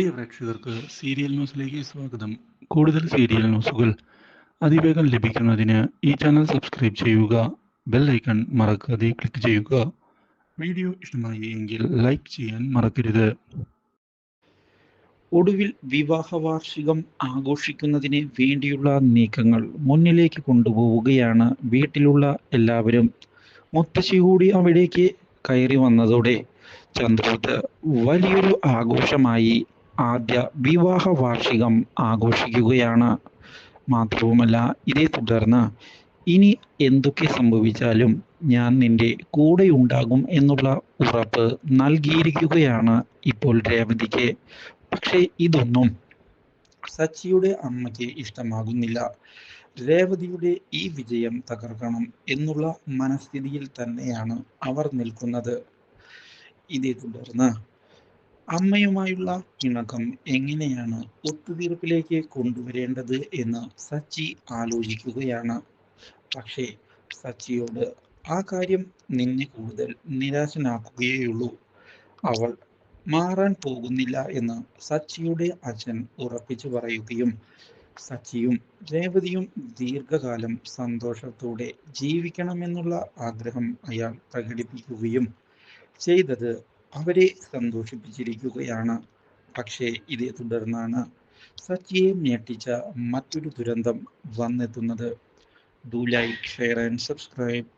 പ്രിയ പ്രേക്ഷകർക്ക് സീരിയൽ ന്യൂസിലേക്ക് സ്വാഗതം. കൂടുതൽ സീരിയൽ ന്യൂസുകൾ അതിവേഗം ലഭിക്കുന്നതിന് ഈ ചാനൽ സബ്സ്ക്രൈബ് ചെയ്യുക ബെൽ ഐക്കൺ മറക്കാതെ ക്ലിക്ക് ചെയ്യുക. വീഡിയോ ഇഷ്ടമായി എങ്കിൽ ലൈക്ക് ചെയ്യാൻ മറക്കരുത്. ഒടുവിൽ വിവാഹ വാർഷികം ആഘോഷിക്കുന്നതിന് വേണ്ടിയുള്ള നീക്കങ്ങൾ മുന്നിലേക്ക് കൊണ്ടുപോവുകയാണ് വീട്ടിലുള്ള എല്ലാവരും. മുത്തശ്ശി കൂടി അവിടേക്ക് കയറി വന്നതോടെ ചന്ദ്രോത് വലിയൊരു ആഘോഷമായി. ആദ്യ വിവാഹ വാർഷികം ആഘോഷിക്കുകയാണ്. മാത്രവുമല്ല ഇതേ തുടർന്ന് ഇനി എന്തൊക്കെ സംഭവിച്ചാലും ഞാൻ നിന്റെ കൂടെ ഉണ്ടാകും എന്നുള്ള ഉറപ്പ് നൽകിയിരിക്കുകയാണ് ഇപ്പോൾ രേവതിക്ക്. പക്ഷേ ഇതൊന്നും സച്ചിയുടെ അമ്മയ്ക്ക് ഇഷ്ടമാകുന്നില്ല. രേവതിയുടെ ഈ വിജയം തകർക്കണം എന്നുള്ള മനസ്ഥിതിയിൽ തന്നെയാണ് അവർ നിൽക്കുന്നത്. ഇതേ തുടർന്ന് അമ്മയുമായുള്ള ഇണക്കം എങ്ങനെയാണ് ഒത്തുതീർപ്പിലേക്ക് കൊണ്ടുവരേണ്ടത് എന്ന് സച്ചി ആലോചിക്കുകയാണ്. പക്ഷേ സച്ചിയോട് ആ കാര്യം നിന്നെ കൂടുതൽ നിരാശനാക്കുകയുള്ളൂ അവൾ മാറാൻ പോകുന്നില്ല എന്ന് സച്ചിയുടെ അച്ഛൻ ഉറപ്പിച്ചു പറയുകയും സച്ചിയും രേവതിയും ദീർഘകാലം സന്തോഷത്തോടെ ജീവിക്കണമെന്നുള്ള ആഗ്രഹം അയാൾ പ്രകടിപ്പിക്കുകയും ചെയ്തത് അവരെ സന്തോഷിപ്പിച്ചിരിക്കുകയാണ്. പക്ഷേ ഇതേ തുടർന്നാണ് സച്ചിയെ ഞെട്ടിച്ച മറ്റൊരു ദുരന്തം വന്നെത്തുന്നത്. Do like share and subscribe